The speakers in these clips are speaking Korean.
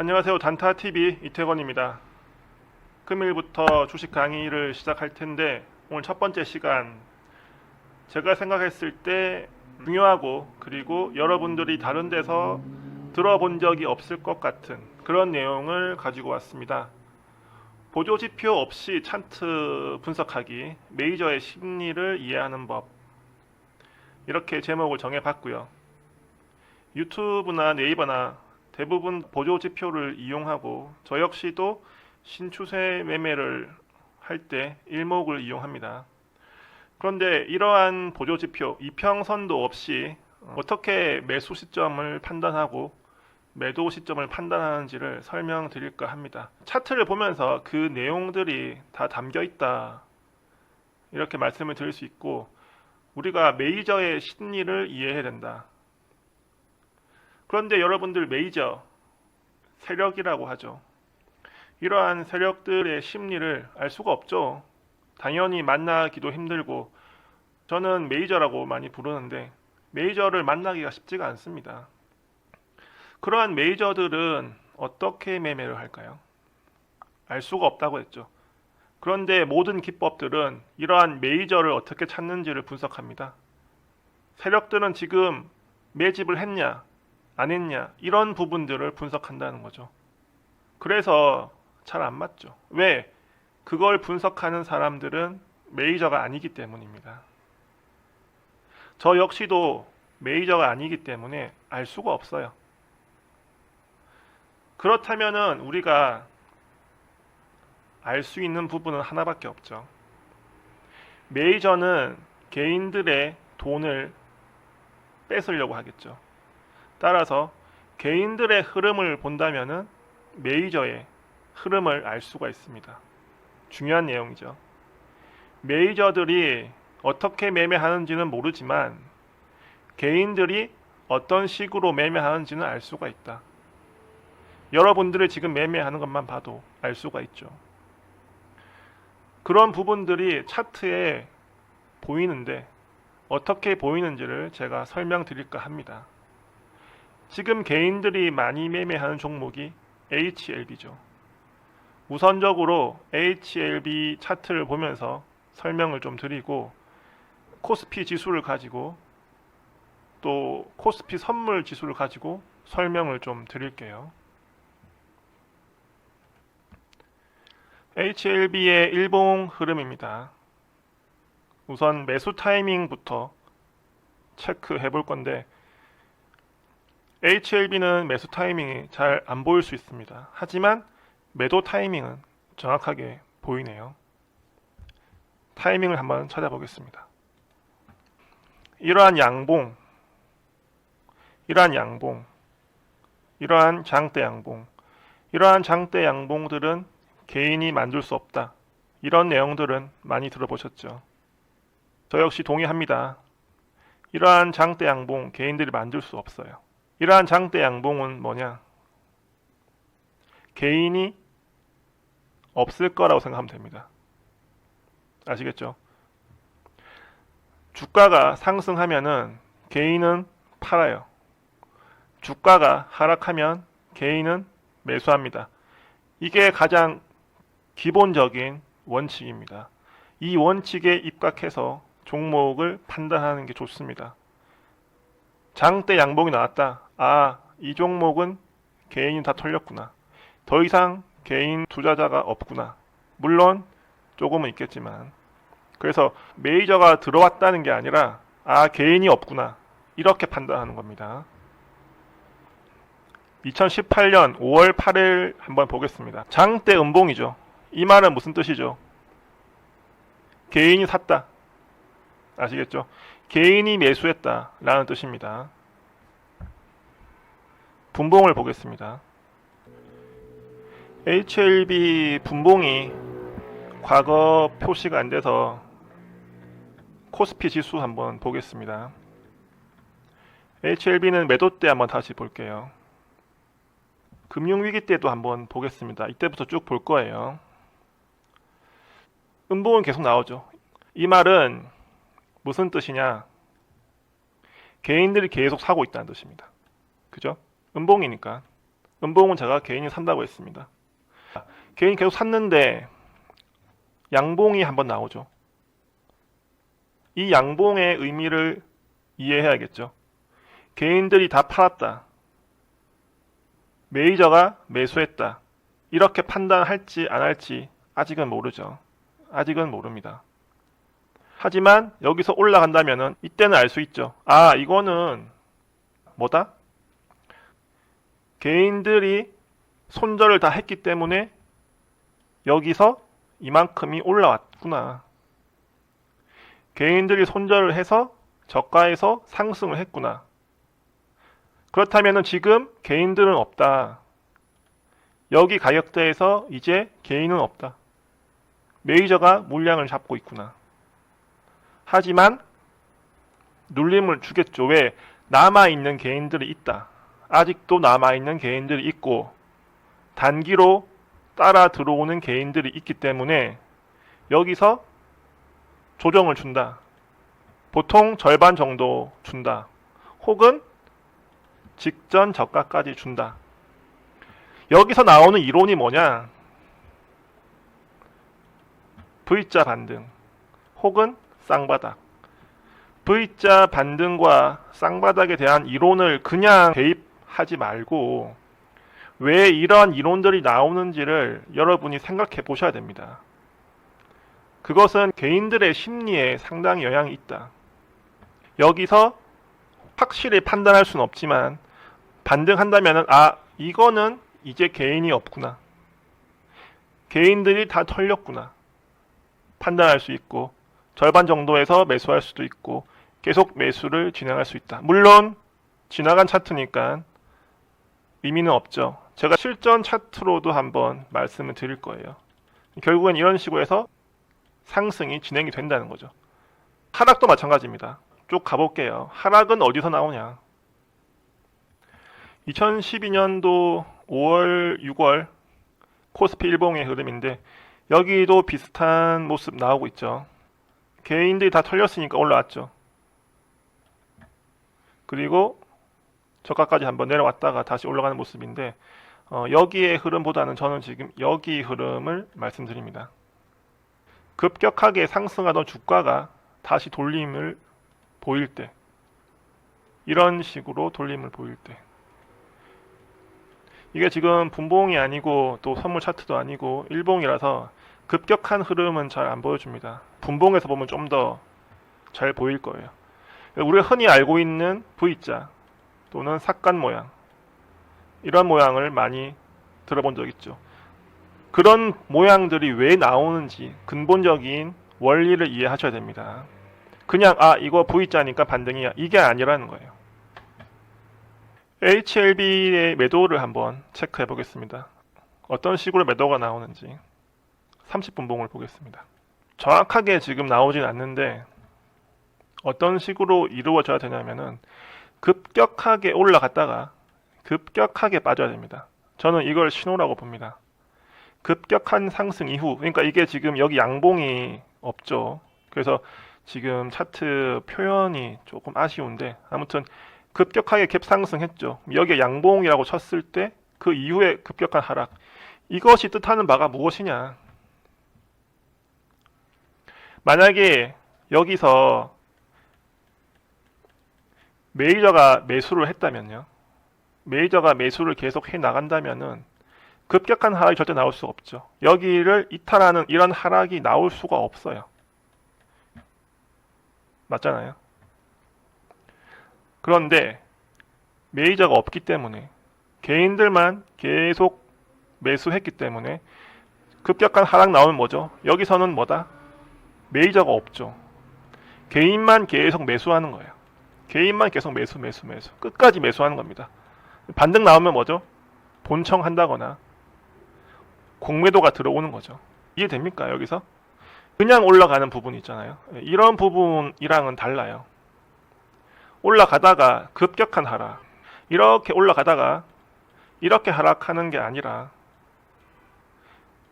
안녕하세요. 단타TV 이태권입니다. 금일부터 주식 강의를 시작할 텐데 오늘 첫 번째 시간 제가 생각했을 때 중요하고 그리고 여러분들이 다른 데서 들어본 적이 없을 것 같은 그런 내용을 가지고 왔습니다. 보조 지표 없이 차트 분석하기, 메이저의 심리를 이해하는 법 이렇게 제목을 정해봤고요. 유튜브나 네이버나 대부분 보조 지표를 이용하고 저 역시도 신추세 매매를 할 때 일목을 이용합니다. 그런데 이러한 보조 지표 이평선도 없이 어떻게 매수 시점을 판단하고 매도 시점을 판단하는지를 설명드릴까 합니다. 차트를 보면서 그 내용들이 다 담겨 있다. 이렇게 말씀을 드릴 수 있고 우리가 메이저의 심리를 이해해야 된다. 그런데 여러분들 메이저 세력이라고 하죠. 이러한 세력들의 심리를 알 수가 없죠. 당연히 만나기도 힘들고 저는 메이저라고 많이 부르는데 메이저를 만나기가 쉽지가 않습니다. 그러한 메이저들은 어떻게 매매를 할까요? 알 수가 없다고 했죠. 그런데 모든 기법들은 이러한 메이저를 어떻게 찾는지를 분석합니다. 세력들은 지금 매집을 했냐, 안 했냐, 이런 부분들을 분석한다는 거죠. 그래서 잘 안 맞죠. 왜? 그걸 분석하는 사람들은 메이저가 아니기 때문입니다. 저 역시도 메이저가 아니기 때문에 알 수가 없어요. 그렇다면은 우리가 알 수 있는 부분은 하나밖에 없죠. 메이저는 개인들의 돈을 뺏으려고 하겠죠. 따라서 개인들의 흐름을 본다면은 메이저의 흐름을 알 수가 있습니다. 중요한 내용이죠. 메이저들이 어떻게 매매하는지는 모르지만 개인들이 어떤 식으로 매매하는지는 알 수가 있다. 여러분들이 지금 매매하는 것만 봐도 알 수가 있죠. 그런 부분들이 차트에 보이는데 어떻게 보이는지를 제가 설명드릴까 합니다. 지금 개인들이 많이 매매하는 종목이 HLB죠. 우선적으로 HLB 차트를 보면서 설명을 좀 드리고 코스피 지수를 가지고 또 코스피 선물 지수를 가지고 설명을 좀 드릴게요. HLB의 일봉 흐름입니다. 우선 매수 타이밍부터 체크해 볼 건데 HLB는 매수 타이밍이 잘 안 보일 수 있습니다. 하지만 매도 타이밍은 정확하게 보이네요. 타이밍을 한번 찾아보겠습니다. 이러한 양봉, 이러한 양봉, 이러한 장대 양봉, 이러한 장대 양봉들은 개인이 만들 수 없다. 이런 내용들은 많이 들어보셨죠. 저 역시 동의합니다. 이러한 장대 양봉 개인들이 만들 수 없어요. 이러한 장대 양봉은 뭐냐? 개인이 없을 거라고 생각하면 됩니다. 아시겠죠? 주가가 상승하면은 개인은 팔아요. 주가가 하락하면 개인은 매수합니다. 이게 가장 기본적인 원칙입니다. 이 원칙에 입각해서 종목을 판단하는 게 좋습니다. 장대 양봉이 나왔다. 아, 이 종목은 개인이 다 털렸구나. 더 이상 개인 투자자가 없구나. 물론 조금은 있겠지만. 그래서 메이저가 들어왔다는 게 아니라 아, 개인이 없구나. 이렇게 판단하는 겁니다. 2018년 5월 8일 한번 보겠습니다. 장대 음봉이죠. 이 말은 무슨 뜻이죠? 개인이 샀다. 아시겠죠? 개인이 매수했다. 라는 뜻입니다. 분봉을 보겠습니다. HLB 분봉이 과거 표시가 안 돼서 코스피 지수 한번 보겠습니다. HLB는 매도 때 한번 다시 볼게요. 금융위기 때도 한번 보겠습니다. 이때부터 쭉 볼 거예요. 음봉은 계속 나오죠. 이 말은 무슨 뜻이냐? 개인들이 계속 사고 있다는 뜻입니다. 그죠? 음봉이니까. 음봉은 제가 개인이 산다고 했습니다. 개인이 계속 샀는데 양봉이 한번 나오죠. 이 양봉의 의미를 이해해야겠죠. 개인들이 다 팔았다. 메이저가 매수했다. 이렇게 판단할지 안 할지 아직은 모르죠. 아직은 모릅니다. 하지만 여기서 올라간다면은 이때는 알 수 있죠. 아, 이거는 뭐다? 개인들이 손절을 다 했기 때문에 여기서 이만큼이 올라왔구나. 개인들이 손절을 해서 저가에서 상승을 했구나. 그렇다면 지금 개인들은 없다. 여기 가격대에서 이제 개인은 없다. 메이저가 물량을 잡고 있구나. 하지만 눌림을 주겠죠. 왜? 남아있는 개인들이 있다. 아직도 남아있는 개인들이 있고 단기로 따라 들어오는 개인들이 있기 때문에 여기서 조정을 준다. 보통 절반 정도 준다. 혹은 직전 저가까지 준다. 여기서 나오는 이론이 뭐냐? V자 반등 혹은 쌍바닥. V자 반등과 쌍바닥에 대한 이론을 그냥 대입 하지 말고 왜 이러한 이론들이 나오는지를 여러분이 생각해 보셔야 됩니다. 그것은 개인들의 심리에 상당히 영향이 있다. 여기서 확실히 판단할 수는 없지만 반등한다면 아 이거는 이제 개인이 없구나. 개인들이 다 털렸구나. 판단할 수 있고 절반 정도에서 매수할 수도 있고 계속 매수를 진행할 수 있다. 물론 지나간 차트니까 의미는 없죠. 제가 실전 차트로도 한번 말씀을 드릴 거예요. 결국엔 이런 식으로 해서 상승이 진행이 된다는 거죠. 하락도 마찬가지입니다. 쭉 가볼게요. 하락은 어디서 나오냐? 2012년도 5월, 6월 코스피 일봉의 흐름인데 여기도 비슷한 모습 나오고 있죠. 개인들이 다 털렸으니까 올라왔죠. 그리고 저가까지 한번 내려왔다가 다시 올라가는 모습인데 어, 여기의 흐름보다는 저는 지금 여기 흐름을 말씀드립니다. 급격하게 상승하던 주가가 다시 돌림을 보일 때 이런 식으로 돌림을 보일 때 이게 지금 분봉이 아니고 또 선물 차트도 아니고 일봉이라서 급격한 흐름은 잘 안 보여줍니다. 분봉에서 보면 좀 더 잘 보일 거예요. 우리가 흔히 알고 있는 V자 또는 삭간 모양 이런 모양을 많이 들어본 적 있죠. 그런 모양들이 왜 나오는지 근본적인 원리를 이해하셔야 됩니다. 그냥 아 이거 V자니까 반등이야 이게 아니라는 거예요. HLB의 매도를 한번 체크해 보겠습니다. 어떤 식으로 매도가 나오는지 30분봉을 보겠습니다. 정확하게 지금 나오진 않는데 어떤 식으로 이루어져야 되냐면은 급격하게 올라갔다가 급격하게 빠져야 됩니다. 저는 이걸 신호라고 봅니다. 급격한 상승 이후, 그러니까 이게 지금 여기 양봉이 없죠. 그래서 지금 차트 표현이 조금 아쉬운데 아무튼 급격하게 갭 상승했죠. 여기에 양봉이라고 쳤을 때 그 이후에 급격한 하락. 이것이 뜻하는 바가 무엇이냐? 만약에 여기서 메이저가 매수를 했다면요. 메이저가 매수를 계속 해 나간다면은 급격한 하락이 절대 나올 수 없죠. 여기를 이탈하는 이런 하락이 나올 수가 없어요. 맞잖아요. 그런데 메이저가 없기 때문에 개인들만 계속 매수했기 때문에 급격한 하락 나오면 뭐죠? 여기서는 뭐다? 메이저가 없죠. 개인만 계속 매수하는 거예요. 개인만 계속 매수, 매수, 매수. 끝까지 매수하는 겁니다. 반등 나오면 뭐죠? 본청한다거나 공매도가 들어오는 거죠. 이해됩니까? 여기서? 그냥 올라가는 부분 있잖아요. 이런 부분이랑은 달라요. 올라가다가 급격한 하락. 이렇게 올라가다가 이렇게 하락하는 게 아니라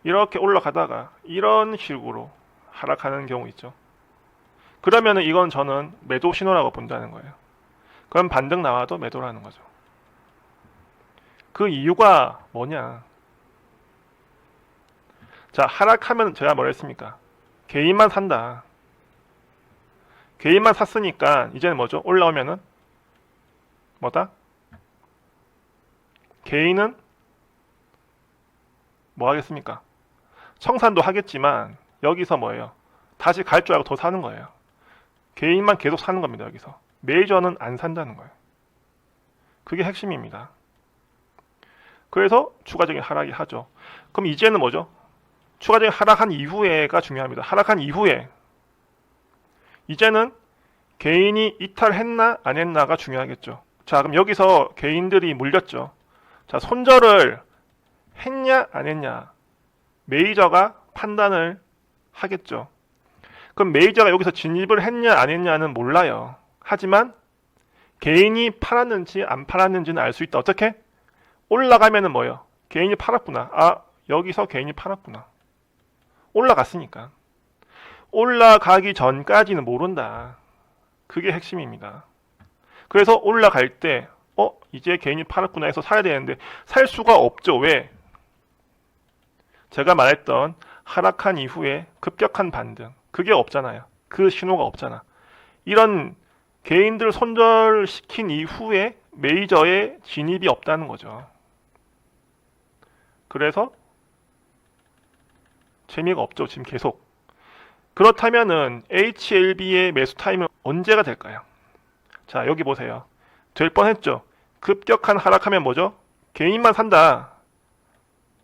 이렇게 올라가다가 이런 식으로 하락하는 경우 있죠. 그러면은 이건 저는 매도 신호라고 본다는 거예요. 그럼 반등 나와도 매도라는 거죠. 그 이유가 뭐냐? 자, 하락하면 제가 뭐라 했습니까? 개인만 산다. 개인만 샀으니까 이제는 뭐죠? 올라오면은 뭐다? 개인은 뭐 하겠습니까? 청산도 하겠지만 여기서 뭐예요? 다시 갈 줄 알고 더 사는 거예요. 개인만 계속 사는 겁니다. 여기서 메이저는 안 산다는 거예요. 그게 핵심입니다. 그래서 추가적인 하락이 하죠. 그럼 이제는 뭐죠? 추가적인 하락한 이후에가 중요합니다. 하락한 이후에 이제는 개인이 이탈했나 안 했나가 중요하겠죠. 자, 그럼 여기서 개인들이 물렸죠. 자, 손절을 했냐 안 했냐 메이저가 판단을 하겠죠. 그럼 메이저가 여기서 진입을 했냐 안 했냐는 몰라요. 하지만 개인이 팔았는지 안 팔았는지는 알 수 있다. 어떻게? 올라가면은 뭐예요? 개인이 팔았구나. 아, 여기서 개인이 팔았구나. 올라갔으니까. 올라가기 전까지는 모른다. 그게 핵심입니다. 그래서 올라갈 때, 어, 이제 개인이 팔았구나 해서 사야 되는데, 살 수가 없죠. 왜? 제가 말했던 하락한 이후에 급격한 반등. 그게 없잖아요. 그 신호가 없잖아. 이런 개인들 손절시킨 이후에 메이저에 진입이 없다는 거죠. 그래서 재미가 없죠. 지금 계속. 그렇다면은 HLB의 매수 타임은 언제가 될까요? 자, 여기 보세요. 될 뻔했죠. 급격한 하락하면 뭐죠? 개인만 산다.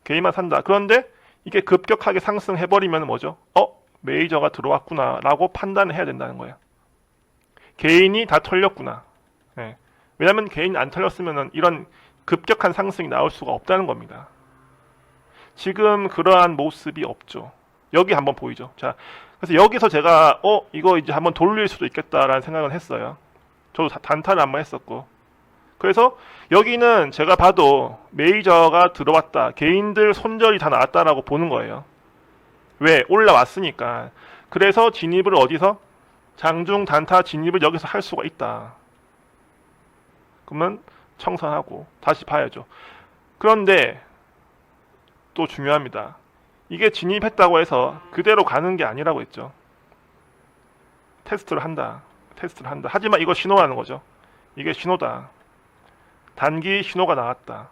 개인만 산다. 그런데 이게 급격하게 상승해버리면 뭐죠? 어? 메이저가 들어왔구나. 라고 판단을 해야 된다는 거예요. 개인이 다 털렸구나. 예. 왜냐하면 개인 안 털렸으면 이런 급격한 상승이 나올 수가 없다는 겁니다. 지금 그러한 모습이 없죠. 여기 한번 보이죠. 자, 그래서 여기서 제가 어 이거 이제 한번 돌릴 수도 있겠다라는 생각을 했어요. 저도 다- 단타를 한번 했었고. 그래서 여기는 제가 봐도 메이저가 들어왔다. 개인들 손절이 다 나왔다라고 보는 거예요. 왜? 올라왔으니까. 그래서 진입을 어디서? 장중 단타 진입을 여기서 할 수가 있다. 그러면 청산하고 다시 봐야죠. 그런데 또 중요합니다. 이게 진입했다고 해서 그대로 가는 게 아니라고 했죠. 테스트를 한다. 테스트를 한다. 하지만 이거 신호라는 거죠. 이게 신호다. 단기 신호가 나왔다.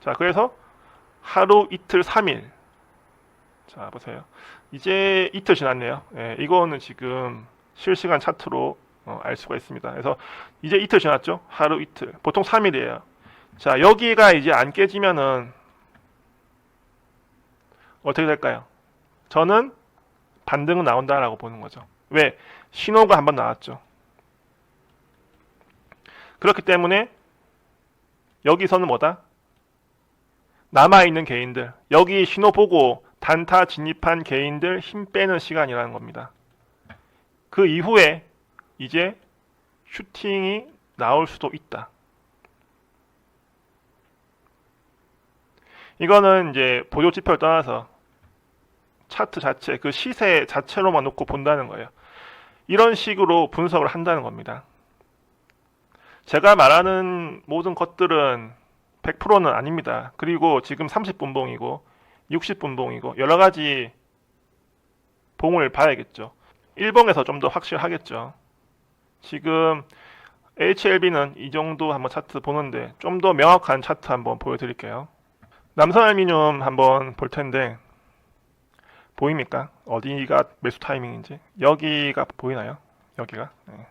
자, 그래서 하루, 이틀, 3일. 자, 보세요. 이제 이틀 지났네요. 예, 이거는 지금 실시간 차트로 어, 알 수가 있습니다. 그래서 이제 이틀 지났죠? 하루, 이틀. 보통 3일이에요. 자, 여기가 이제 안 깨지면은 어떻게 될까요? 저는 반등은 나온다라고 보는 거죠. 왜? 신호가 한번 나왔죠. 그렇기 때문에 여기서는 뭐다? 남아있는 개인들, 여기 신호 보고 단타 진입한 개인들 힘 빼는 시간이라는 겁니다. 그 이후에 이제 슈팅이 나올 수도 있다. 이거는 이제 보조 지표를 떠나서 차트 자체, 그 시세 자체로만 놓고 본다는 거예요. 이런 식으로 분석을 한다는 겁니다. 제가 말하는 모든 것들은 100%는 아닙니다. 그리고 지금 30분봉이고 60분 봉이고 여러 가지 봉을 봐야겠죠. 1봉에서 좀 더 확실하겠죠. 지금 HLB는 이 정도 한번 차트 보는데 좀 더 명확한 차트 한번 보여드릴게요. 남선 알미늄 한번 볼 텐데 보입니까? 어디가 매수 타이밍인지 여기가 보이나요? 여기가 네.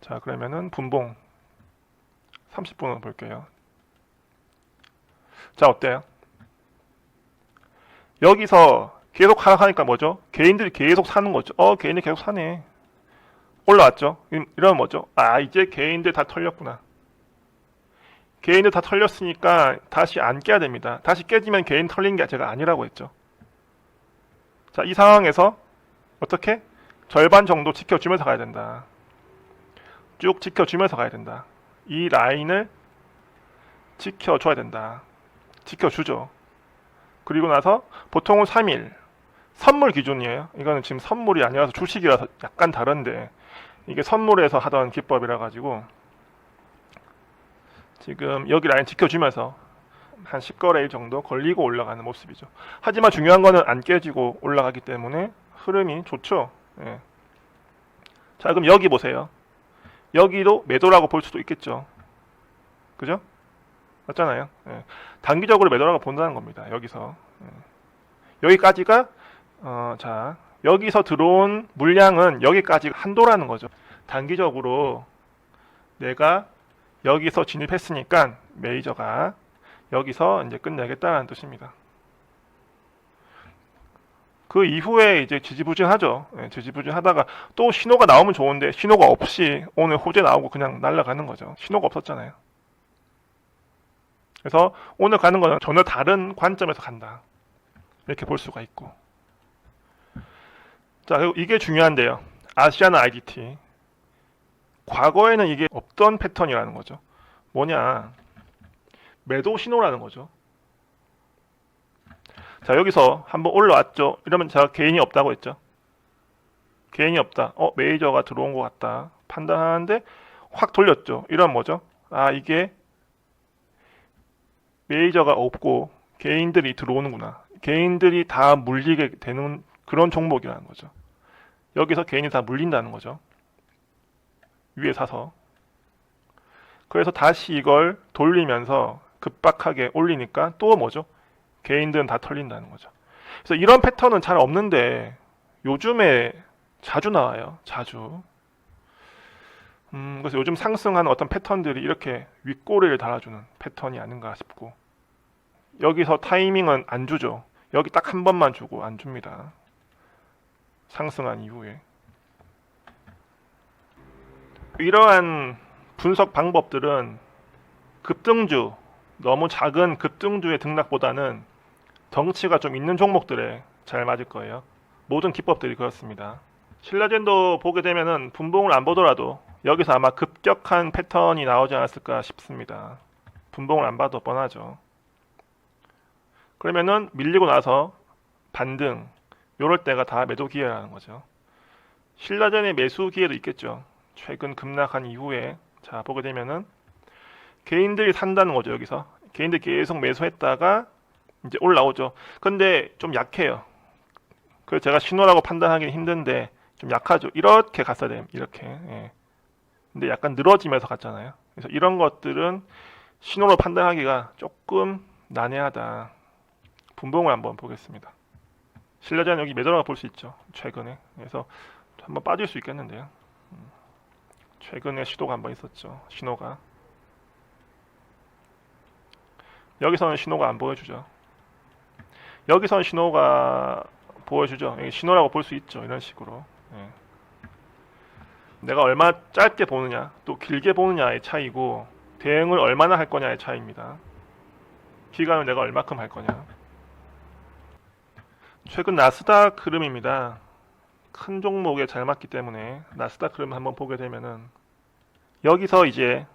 자 그러면은 분봉 30분을 볼게요. 자 어때요? 여기서 계속 하락하니까 뭐죠? 개인들이 계속 사는 거죠. 어 개인이 계속 사네. 올라왔죠. 이- 이러면 뭐죠? 아 이제 개인들 다 털렸구나. 개인들 다 털렸으니까 다시 안 깨야 됩니다. 다시 깨지면 개인 털린 게 제가 아니라고 했죠. 자, 이 상황에서 어떻게? 절반 정도 지켜주면서 가야 된다. 쭉 지켜주면서 가야 된다. 이 라인을 지켜줘야 된다. 지켜주죠. 그리고 나서 보통은 3일. 선물 기준이에요. 이거는 지금 선물이 아니라서 주식이라서 약간 다른데 이게 선물에서 하던 기법이라 가지고 지금 여기 라인 지켜주면서 한 10거래일 정도 걸리고 올라가는 모습이죠. 하지만 중요한 거는 안 깨지고 올라가기 때문에 흐름이 좋죠. 예. 자, 그럼 여기 보세요. 여기도 매도라고 볼 수도 있겠죠. 그죠? 맞잖아요. 예. 단기적으로 매도라고 본다는 겁니다. 여기서. 예. 여기까지가 어, 자, 여기서 들어온 물량은 여기까지 한도라는 거죠. 단기적으로 내가 여기서 진입했으니까 메이저가 여기서 이제 끝내겠다는 뜻입니다. 그 이후에 이제 지지부진하죠. 예, 지지부진하다가 또 신호가 나오면 좋은데 신호가 없이 오늘 호재 나오고 그냥 날아가는 거죠. 신호가 없었잖아요. 그래서 오늘 가는 거는 전혀 다른 관점에서 간다. 이렇게 볼 수가 있고. 자, 그리고 이게 중요한데요. 아시아나 IDT. 과거에는 이게 없던 패턴이라는 거죠. 뭐냐? 매도 신호라는 거죠. 자, 여기서 한번 올라왔죠. 이러면 제가 개인이 없다고 했죠. 개인이 없다. 어, 메이저가 들어온 것 같다. 판단하는데 확 돌렸죠. 이런 뭐죠? 아, 이게 메이저가 없고 개인들이 들어오는구나. 개인들이 다 물리게 되는 그런 종목이라는 거죠. 여기서 개인이 다 물린다는 거죠. 위에 사서. 그래서 다시 이걸 돌리면서 급박하게 올리니까 또 뭐죠? 개인들은 다 털린다는 거죠. 그래서 이런 패턴은 잘 없는데 요즘에 자주 나와요. 자주. 음, 그래서 요즘 상승하는 어떤 패턴들이 이렇게 윗꼬리를 달아주는 패턴이 아닌가 싶고 여기서 타이밍은 안 주죠. 여기 딱 한 번만 주고 안 줍니다. 상승한 이후에 이러한 분석 방법들은 급등주 너무 작은 급등주의 등락보다는 덩치가 좀 있는 종목들에 잘 맞을 거예요. 모든 기법들이 그렇습니다. 신라젠도 보게 되면은 분봉을 안 보더라도 여기서 아마 급격한 패턴이 나오지 않았을까 싶습니다. 분봉을 안 봐도 뻔하죠. 그러면은 밀리고 나서 반등 요럴 때가 다 매도 기회라는 거죠. 신라젠의 매수 기회도 있겠죠. 최근 급락한 이후에 자 보게 되면은 개인들이 산다는 거죠 여기서 개인들 계속 매수했다가 이제 올라오죠. 근데 좀 약해요. 그래서 제가 신호라고 판단하기 힘든데 좀 약하죠. 이렇게 갔어야 돼요. 이렇게. 예. 근데 약간 늘어지면서 갔잖아요. 그래서 이런 것들은 신호로 판단하기가 조금 난해하다. 분봉을 한번 보겠습니다. 신라전 여기 매도라고 볼 수 있죠. 최근에. 그래서 한번 빠질 수 있겠는데요. 음. 최근에 시도가 한번 있었죠. 신호가. 여기서는 신호가 안 보여주죠. 여기서는 신호가 보여주죠. 신호라고 볼 수 있죠. 이런 식으로. 예. 내가 얼마 짧게 보느냐, 또 길게 보느냐의 차이고, 대응을 얼마나 할 거냐의 차이입니다. 기간을 내가 얼마큼 할 거냐. 최근 나스닥 흐름입니다. 큰 종목에 잘 맞기 때문에 나스닥 흐름 한번 보게 되면은 여기서 이제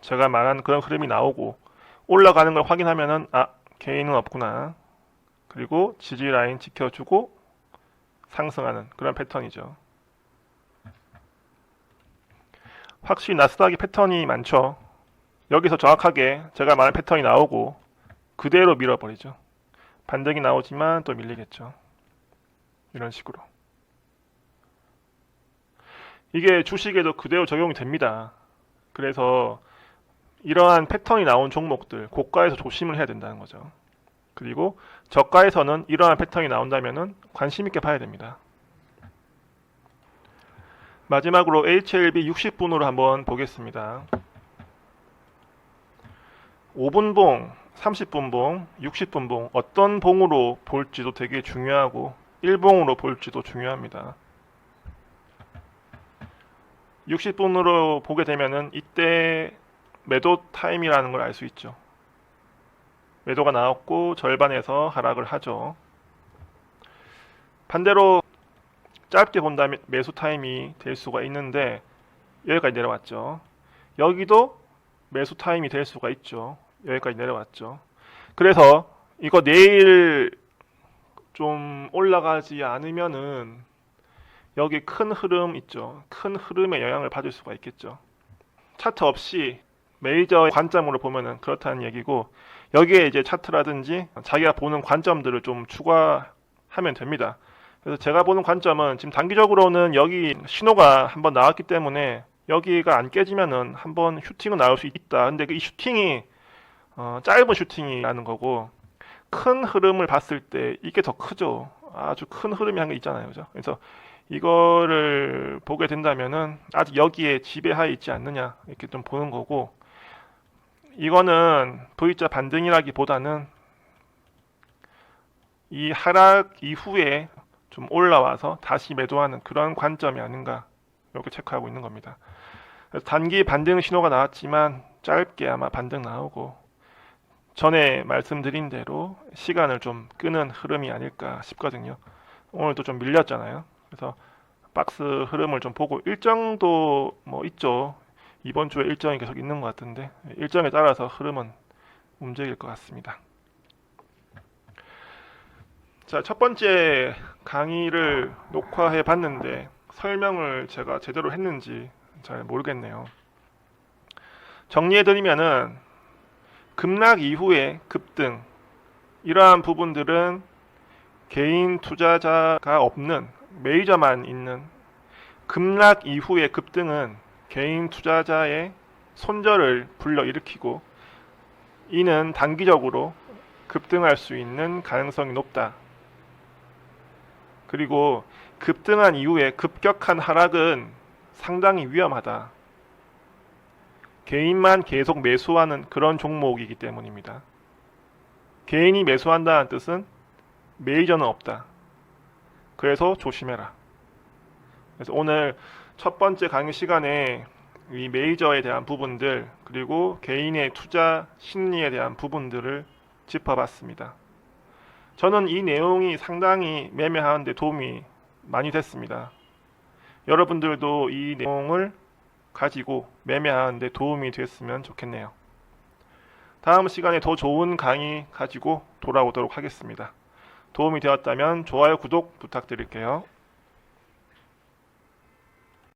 제가 말한 그런 흐름이 나오고 올라가는 걸 확인하면은 아 개인은 없구나. 그리고 지지 라인 지켜주고 상승하는 그런 패턴이죠. 확실히 나스닥이 패턴이 많죠. 여기서 정확하게 제가 말한 패턴이 나오고 그대로 밀어버리죠. 반등이 나오지만 또 밀리겠죠. 이런 식으로. 이게 주식에도 그대로 적용이 됩니다. 그래서 이러한 패턴이 나온 종목들 고가에서 조심을 해야 된다는 거죠. 그리고 저가에서는 이러한 패턴이 나온다면 관심 있게 봐야 됩니다. 마지막으로 HLB 60분으로 한번 보겠습니다. 5분 봉, 30분 봉, 60분 봉 어떤 봉으로 볼지도 되게 중요하고 1봉으로 볼지도 중요합니다. 60분으로 보게 되면은 이때 매도 타임이라는 걸 알 수 있죠. 매도가 나왔고 절반에서 하락을 하죠. 반대로 짧게 본다면 매수 타임이 될 수가 있는데 여기까지 내려왔죠. 여기도 매수 타임이 될 수가 있죠. 여기까지 내려왔죠. 그래서 이거 내일 좀 올라가지 않으면은 여기 큰 흐름 있죠. 큰 흐름에 영향을 받을 수가 있겠죠. 차트 없이 메이저의 관점으로 보면은 그렇다는 얘기고 여기에 이제 차트라든지 자기가 보는 관점들을 좀 추가하면 됩니다. 그래서 제가 보는 관점은 지금 단기적으로는 여기 신호가 한번 나왔기 때문에 여기가 안 깨지면은 한번 슈팅은 나올 수 있다. 근데 이 슈팅이 어, 짧은 슈팅이라는 거고 큰 흐름을 봤을 때 이게 더 크죠. 아주 큰 흐름이 한 게 있잖아요. 그죠? 그래서 이거를 보게 된다면은 아직 여기에 지배하에 있지 않느냐 이렇게 좀 보는 거고 이거는 V자 반등이라기보다는 이 하락 이후에 좀 올라와서 다시 매도하는 그런 관점이 아닌가 이렇게 체크하고 있는 겁니다. 단기 반등 신호가 나왔지만 짧게 아마 반등 나오고 전에 말씀드린 대로 시간을 좀 끄는 흐름이 아닐까 싶거든요. 오늘도 좀 밀렸잖아요. 그래서 박스 흐름을 좀 보고 일정도 뭐 있죠. 이번 주에 일정이 계속 있는 것 같은데 일정에 따라서 흐름은 움직일 것 같습니다. 자, 첫 번째 강의를 녹화해 봤는데 설명을 제가 제대로 했는지 잘 모르겠네요. 정리해 드리면은 급락 이후에 급등 이러한 부분들은 개인 투자자가 없는 메이저만 있는 급락 이후의 급등은 개인 투자자의 손절을 불러일으키고 이는 단기적으로 급등할 수 있는 가능성이 높다. 그리고 급등한 이후에 급격한 하락은 상당히 위험하다. 개인만 계속 매수하는 그런 종목이기 때문입니다. 개인이 매수한다는 뜻은 메이저는 없다. 그래서 조심해라. 그래서 오늘 첫 번째 강의 시간에 이 메이저에 대한 부분들 그리고 개인의 투자 심리에 대한 부분들을 짚어봤습니다. 저는 이 내용이 상당히 매매하는데 도움이 많이 됐습니다. 여러분들도 이 내용을 가지고 매매하는데 도움이 됐으면 좋겠네요. 다음 시간에 더 좋은 강의 가지고 돌아오도록 하겠습니다. 도움이 되었다면 좋아요, 구독 부탁드릴게요.